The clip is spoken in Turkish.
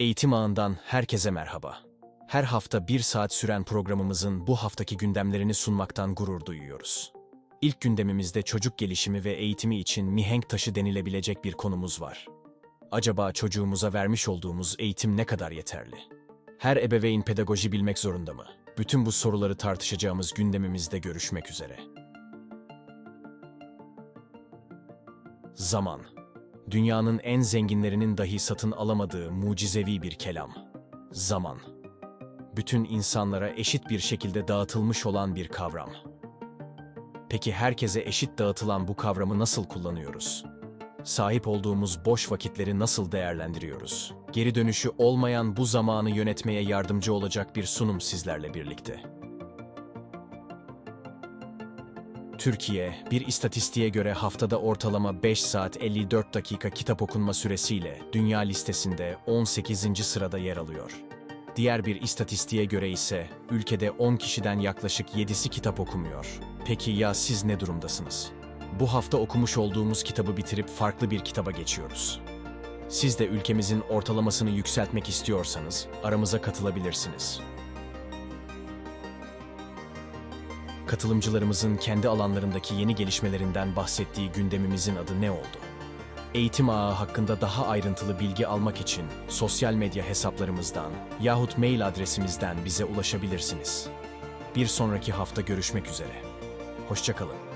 Eğitim ağından herkese merhaba. Her hafta bir saat süren programımızın bu haftaki gündemlerini sunmaktan gurur duyuyoruz. İlk gündemimizde çocuk gelişimi ve eğitimi için mihenk taşı denilebilecek bir konumuz var. Acaba çocuğumuza vermiş olduğumuz eğitim ne kadar yeterli? Her ebeveyn pedagoji bilmek zorunda mı? Bütün bu soruları tartışacağımız gündemimizde görüşmek üzere. Zaman. Dünyanın en zenginlerinin dahi satın alamadığı mucizevi bir kelam. Zaman. Bütün insanlara eşit bir şekilde dağıtılmış olan bir kavram. Peki herkese eşit dağıtılan bu kavramı nasıl kullanıyoruz? Sahip olduğumuz boş vakitleri nasıl değerlendiriyoruz? Geri dönüşü olmayan bu zamanı yönetmeye yardımcı olacak bir sunum sizlerle birlikte. Türkiye, bir istatistiğe göre haftada ortalama 5 saat 54 dakika kitap okunma süresiyle dünya listesinde 18. sırada yer alıyor. Diğer bir istatistiğe göre ise ülkede 10 kişiden yaklaşık 7'si kitap okumuyor. Peki ya siz ne durumdasınız? Bu hafta okumuş olduğumuz kitabı bitirip farklı bir kitaba geçiyoruz. Siz de ülkemizin ortalamasını yükseltmek istiyorsanız aramıza katılabilirsiniz. Katılımcılarımızın kendi alanlarındaki yeni gelişmelerinden bahsettiği gündemimizin adı ne oldu? Eğitim ağı hakkında daha ayrıntılı bilgi almak için sosyal medya hesaplarımızdan yahut mail adresimizden bize ulaşabilirsiniz. Bir sonraki hafta görüşmek üzere. Hoşçakalın.